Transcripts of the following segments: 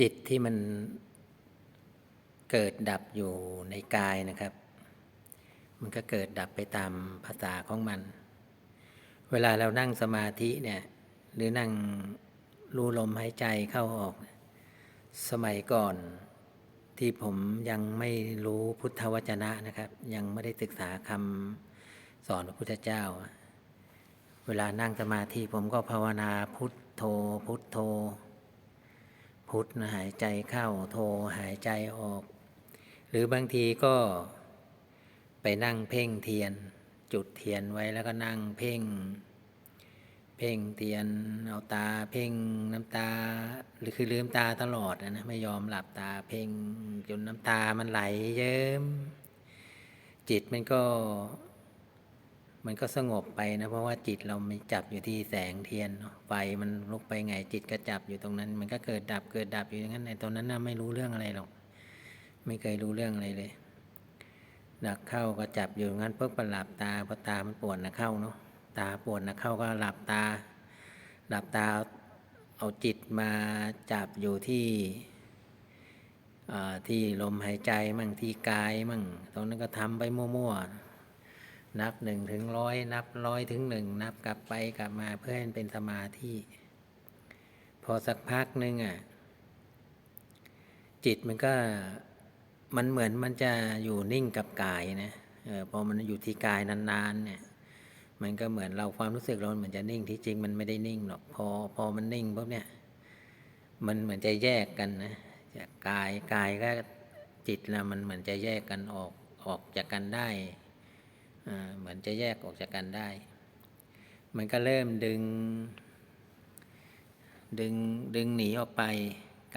จิตที่มันเกิดดับอยู่ในกายนะครับ มันก็เกิดดับไปตามภาษาของมัน เวลาเรานั่งสมาธิเนี่ย หรือนั่งรู้ลมหายใจเข้าออก สมัยก่อนที่ผมยังไม่รู้พุทธวจนะนะครับ ยังไม่ได้ศึกษาคำสอนพระพุทธเจ้า เวลานั่งสมาธิผมก็ภาวนาพุทโธพุทโธ พุทนะหายใจเข้าโธหายใจออก หรือบางทีก็ไปนั่งเพ่งเทียน จุดเทียนไว้แล้วก็นั่งเพ่ง เพ่งเทียนเอาตาเพ่งน้ำตาหรือคือลืมตาตลอดนะนะไม่ยอมหลับตาเพ่งจนน้ำตามันไหลเยิ้มจิตมันก็ มันก็สงบไปนะเพราะว่าจิตเราไม่จับอยู่ที่แสงเทียนไฟมันลุกไปไงจิตก็จับอยู่ตรงนั้น มันก็เกิดดับเกิดดับอยู่อย่างนั้นในตรงนั้นน่ะไม่รู้เรื่องอะไรหรอก ไม่เคยรู้เรื่องอะไรเลยหนักเข้าก็จับอยู่งั้นปุ๊บก็หลับตาพอตามันปวดนะเข้าเนาะตาปวดนะเข้าก็หลับตา หลับตาเอาจิตมาจับอยู่ที่ที่ลมหายใจมั่งที่กายมั่งตรงนั้นก็ทำไปมั่วๆ นับหนึ่งถึงร้อยนับร้อยถึงหนึ่งนับกลับไปกลับมาเพื่อให้เป็นสมาธิพอสักพักหนึ่งอะจิตมันก็มันเหมือนมันจะอยู่นิ่งกับกายนะออพอมันอยู่ที่กายนานๆเนี่ย มันก็เหมือนเราความรู้สึกเราเหมือนจะนิ่งที่จริงมันไม่ได้นิ่งหรอกพอพอมันนิ่งปุ๊บเนี่ย มันเหมือนจะแยกกันนะจากกายกายก็จิตนะมันเหมือนจะแยกกันออกออกจากกันได้ เหมือนจะแยกออกจากกันได้ มันก็เริ่มดึง ดึงดึงหนีออกไป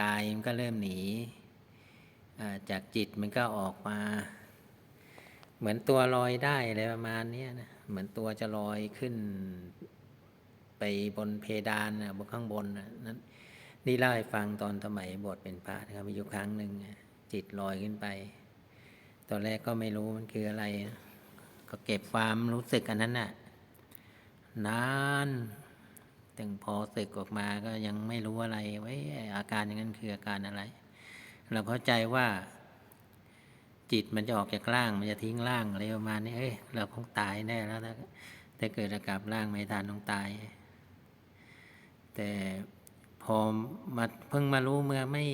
กายมันก็เริ่มหนีจากจิตมันก็ออกมา เหมือนตัวลอยได้อะไรประมาณนี้นะเหมือนตัวจะลอยขึ้นไปบนเพดานนะบนข้างบนนะนั้นนี่เล่าให้ฟังตอนสมัยบวชเป็นพระนะครับมีอยู่ครั้งหนึ่งจิตลอยขึ้นไป ตอนแรกก็ไม่รู้มันคืออะไร ก็เก็บความรู้สึกอันนั้นน่ะนานถึงพอสึกออกมาก็ยังไม่รู้อะไรไว้อาการอย่างนั้นคืออาการอะไร เราเข้าใจว่า จิตมันจะออกจากร่างมันจะทิ้งร่างอะไรประมาณนี้เอ้ยเราคงตายแน่แล้วถ้าถ้าเกิดกลับร่างไม่ทานต้องตาย แต่พอมาเพิ่งมารู้เมื่อไม่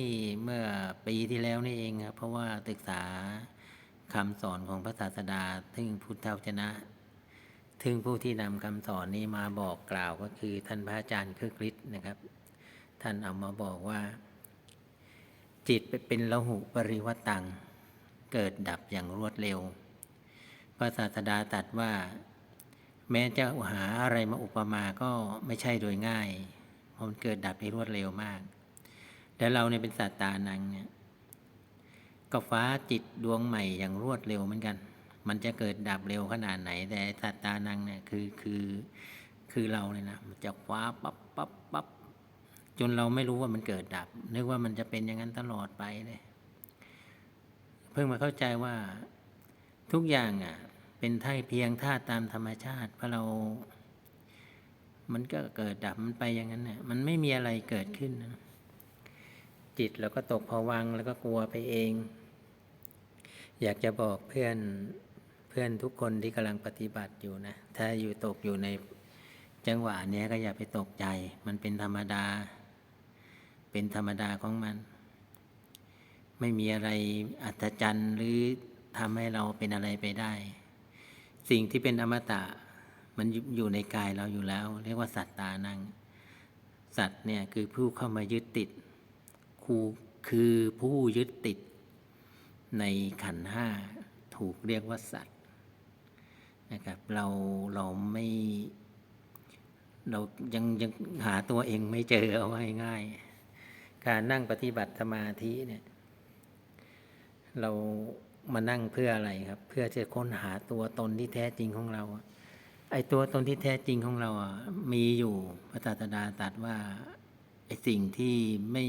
เมื่อปีที่แล้วนี่เองครับเพราะว่าศึกษา คำสอนของพระศาสดาทึ่งพุทธวจนะทึ่งผู้ที่นำคำสอนนี้มาบอกกล่าวก็คือท่านพระอาจารย์คือคริสนะครับ ท่านเอามาบอกว่า จิตเป็นละหุปริวัตัง เกิดดับอย่างรวดเร็ว พระศาสดาตรัสว่า แม้จะหาอะไรมาอุปมาก็ไม่ใช่โดยง่ายเพราะมันเกิดดับในรวดเร็วมาก แต่เราเนี่ยเป็นสัตตานังเนี่ย ก็ฟ้าจิตดวงใหม่อย่างรวดเร็วเหมือนกัน มันจะเกิดดับเร็วขนาดไหน แต่สัตตานังเนี่ยคือคือคือเราเลยนะมันจะฟ้าปั๊บปั๊บปั๊บจนเราไม่รู้ว่ามันเกิดดับ นึกว่ามันจะเป็นอย่างนั้นตลอดไปเลย เพิ่งมาเข้าใจว่าทุกอย่างอะ เป็นท่าเพียงท่าตามธรรมชาติเพราะเรา มันก็เกิดดับมันไปอย่างนั้นน่ะมันไม่มีอะไรเกิดขึ้นนะ จิตเราก็ตกผวังแล้วก็กลัวไปเอง อยากจะบอกเพื่อนเพื่อนทุกคนที่กำลังปฏิบัติอยู่นะ ถ้าอยู่ตกอยู่ในจังหวะนี้ก็อย่าไปตกใจ มันเป็นธรรมดา เป็นธรรมดาของมัน ไม่มีอะไรอัศจรรย์หรือทำให้เราเป็นอะไรไปได้ สิ่งที่เป็นอมตะมันอยู่ในกายเราอยู่แล้ว เรียกว่าสัตตานัง สัตว์เนี่ยคือผู้เข้ามายึดติด ครูคือผู้ยึดติดในขันห้าถูกเรียกว่าสัตว์นะครับเราเราไม่เรายังยังหาตัวเองไม่เจอเอาไว้ง่าย การนั่งปฏิบัติสมาธิเนี่ยเรามานั่งเพื่ออะไรครับ เพื่อจะค้นหาตัวตนที่แท้จริงของเราไอ้ตัวตนที่แท้จริงของเราอะมีอยู่พระตาดาตัดว่าไอ้สิ่งที่ไม่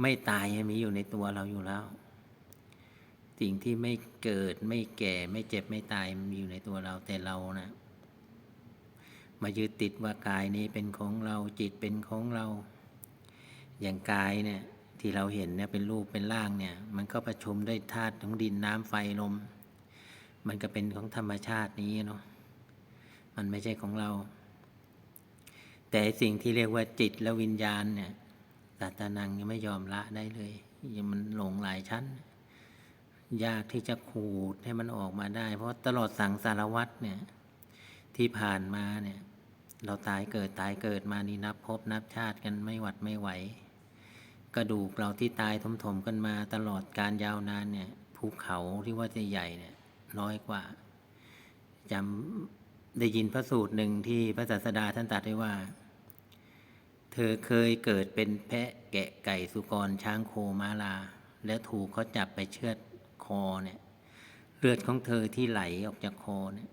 ไม่ตายมีอยู่ในตัวเราอยู่แล้ว สิ่งที่ไม่เกิดไม่แก่ไม่เจ็บไม่ตายมีอยู่ในตัวเราแต่เรานะมายึดติดว่ากายนี้เป็นของเราจิตเป็นของเรา อย่างกายเนี่ยที่เราเห็นเนี่ยเป็นรูปเป็นร่างเนี่ย มันก็ประชุมด้วยธาตุของดินน้ำไฟลม มันก็เป็นของธรรมชาตินี้เนาะมันไม่ใช่ของเรา แต่สิ่งที่เรียกว่าจิตและวิญญาณเนี่ย ศาตานังยังไม่ยอมละได้เลยยังมันหลงหลายชั้น ยากที่จะขูดให้มันออกมาได้ เพราะตลอดสังสารวัตรเนี่ยที่ผ่านมาเนี่ย เราตายเกิดตายเกิดมานี่นับพบนับชาติกันไม่หวัดไม่ไหว กระดูกเราที่ตายถมๆกันมาตลอดการยาวนานเนี่ยภูเขาที่ว่าจะใหญ่เนี่ยน้อยกว่าจำได้ยินพระสูตรหนึ่งที่พระศาสดาท่านตรัสไว้ว่า เธอเคยเกิดเป็นแพะแกะไก่สุกรช้างโคม้าลา แล้วถูกเขาจับไปเชือดคอเนี่ย เลือดของเธอที่ไหลออกจากคอเนี่ย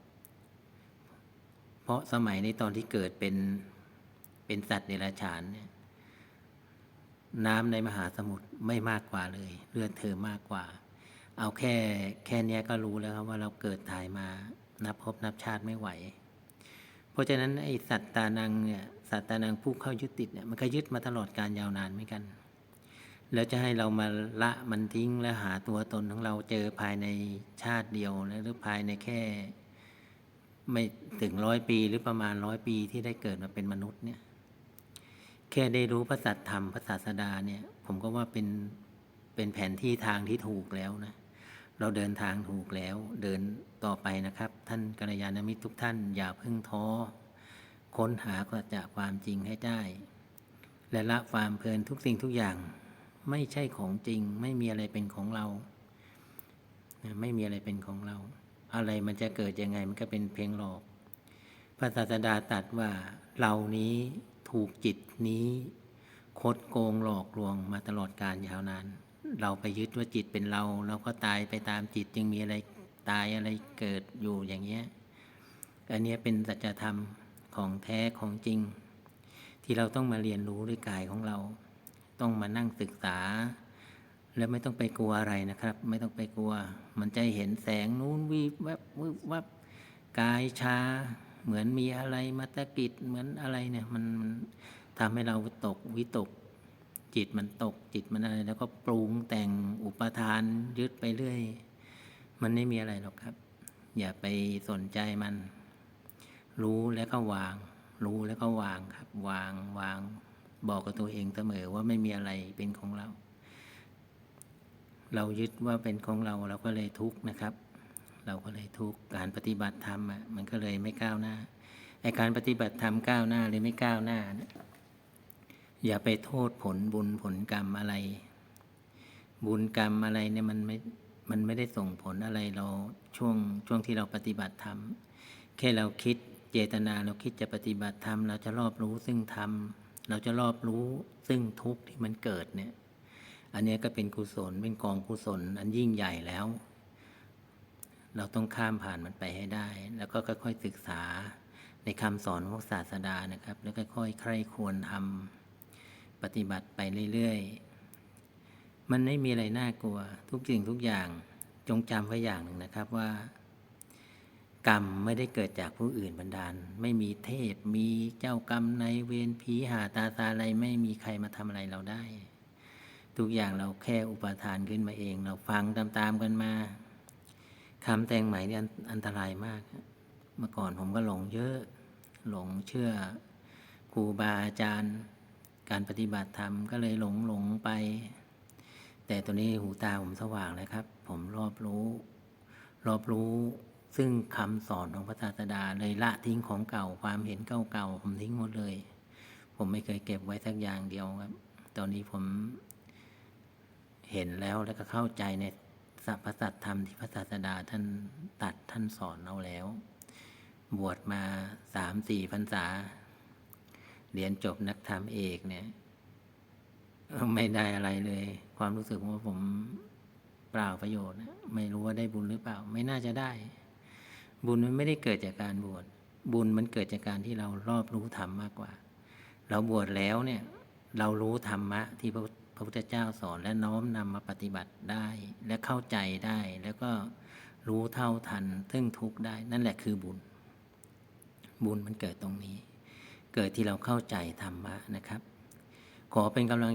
เพราะสมัยในตอนที่เกิดเป็นเป็นสัตว์เดรัจฉานเนี่ย น้ำในมหาสมุทรไม่มากกว่าเลย เลือดเธอมากกว่า เอาแค่แค่นี้ก็รู้แล้วครับว่าเราเกิดถ่ายมานับพบนับชาติไม่ไหว เพราะฉะนั้นไอสัตตานังเนี่ย สัตตานังผู้เข้ายึดติดเนี่ยมันก็ยึดมาตลอดการยาวนานเหมือนกัน แล้วจะให้เรามาละมันทิ้งแล้วหาตัวตนของเราเจอภายในชาติเดียวหรือภายในแค่ไม่ถึงร้อยปีหรือประมาณร้อยปีที่ได้เกิดมาเป็นมนุษย์เนี่ย แค่ได้รู้พระสัตธรรมพระศาสดาเนี่ย ผมก็ว่าเป็นเป็นแผนที่ทางที่ถูกแล้วนะเราเดินทางถูกแล้วเดินต่อไปนะครับ ท่านกัลยาณมิตรทุกท่านอย่าเพิ่งท้อ ค้นหาสัจความจริงให้ได้ และละความเพลินทุกสิ่งทุกอย่าง ไม่ใช่ของจริง ไม่มีอะไรเป็นของเรา ไม่มีอะไรเป็นของเรา อะไรมันจะเกิดยังไงมันก็เป็นเพียงหลอกพระศาสดาตรัสว่าเรานี้ถูกจิตนี้ คดโกงหลอกลวงมาตลอดการยาวนานเราไปยึดว่าจิตเป็นเรา เราก็ตายไปตามจิตจึงมีอะไรตายอะไรเกิดอยู่อย่างเงี้ยอันนี้เป็นสัจธรรม ของแท้ของจริง ที่เราต้องมาเรียนรู้ด้วยกายของเรา ต้องมานั่งศึกษา แล้วไม่ต้องไปกลัวอะไรนะครับ ไม่ต้องไปกลัว มันจะเห็นแสงนู้นวีบวับวืบวับกายชาเหมือนมีอะไรมาตะกิดเหมือนอะไรเนี่ยมันมันทำให้เราตกวิตก จิตมันตกจิตมันอะไร แล้วก็ปรุงแต่งอุปทานยึดไปเรื่อย มันไม่มีอะไรหรอกครับ อย่าไปสนใจมัน รู้แล้วก็วาง รู้แล้วก็วางครับ วางวาง บอกกับตัวเองเสมอว่าไม่มีอะไรเป็นของเรา เรายึดว่าเป็นของเราเราก็เลยทุกข์นะครับ เราก็เลยทุกข์การปฏิบัติธรรมอะมันก็เลยไม่ก้าวหน้าไอการปฏิบัติธรรมก้าวหน้าหรือไม่ก้าวหน้านี่ยอย่าไปโทษผลบุญผลกรรมอะไร บุญกรรมอะไรเนี่ยมันไม่ มันไม่ได้ส่งผลอะไรเราช่วงช่วงที่เราปฏิบัติธรรมแค่เราคิด เจตนาเราคิดจะปฏิบัติธรรมเราจะรอบรู้ซึ่งธรรมเราจะรอบรู้ซึ่งทุกข์ที่มันเกิดเนี่ย อันนี้ก็เป็นกุศลเป็นกองกุศลอันยิ่งใหญ่แล้ว เราต้องข้ามผ่านมันไปให้ได้ แล้วก็ค่อยๆศึกษาในคำสอนของศาสดานะครับ แล้วค่อยๆใคร่ควรทำปฏิบัติไปเรื่อยๆ มันไม่มีอะไรน่ากลัว ทุกสิ่งทุกอย่างจงจำไว้อย่างหนึ่งนะครับว่า กรรมไม่ได้เกิดจากผู้อื่นบันดาล ไม่มีเทพมีเจ้ากรรมในายเวรผีหาตาตาอะไรไม่มีใครมาทำอะไรเราได้ ทุกอย่างเราแค่อุปทานขึ้นมาเอง เราฟังตามๆกันมาคำแต่งใหม่นี่อันอันตรายมาก เมื่อก่อนผมก็หลงเยอะ หลงเชื่อครูบาอาจารย์ การปฏิบัติธรรมก็เลยหลงหลงไป แต่ตัวนี้หูตาผมสว่างเลยครับ ผมรอบรู้ รอบรู้ ซึ่งคำสอนของพระศาสดาเลยละทิ้งของเก่า ความเห็นเก่าๆผมทิ้งหมดเลย ผมไม่เคยเก็บไว้สักอย่างเดียวครับ ตอนนี้ผมเห็นแล้วแล้วก็เข้าใจในสัพพสัตธรรมที่พระศาสดาท่านตัดท่านสอนเราแล้ว บวชมาสามสี่พรรษา เรียนจบนักธรรมเอกเนี่ย ไม่ได้อะไรเลย ความรู้สึกว่าผมเปล่าประโยชน์ ไม่รู้ว่าได้บุญหรือเปล่า ไม่น่าจะได้ บุญมันไม่ได้เกิดจากการบวชบุญมันเกิดจากการที่เรารอบรู้ธรรมมากกว่า เราบวชแล้วเนี่ยเรารู้ธรรมะที่พระพระพุทธเจ้าสอนและน้อมนำมาปฏิบัติได้และเข้าใจได้แล้วก็รู้เท่าทันซึ่งทุกข์ได้นั่นแหละคือบุญ บุญมันเกิดตรงนี้ เกิดที่เราเข้าใจธรรมะนะครับ ขอเป็นกำลัง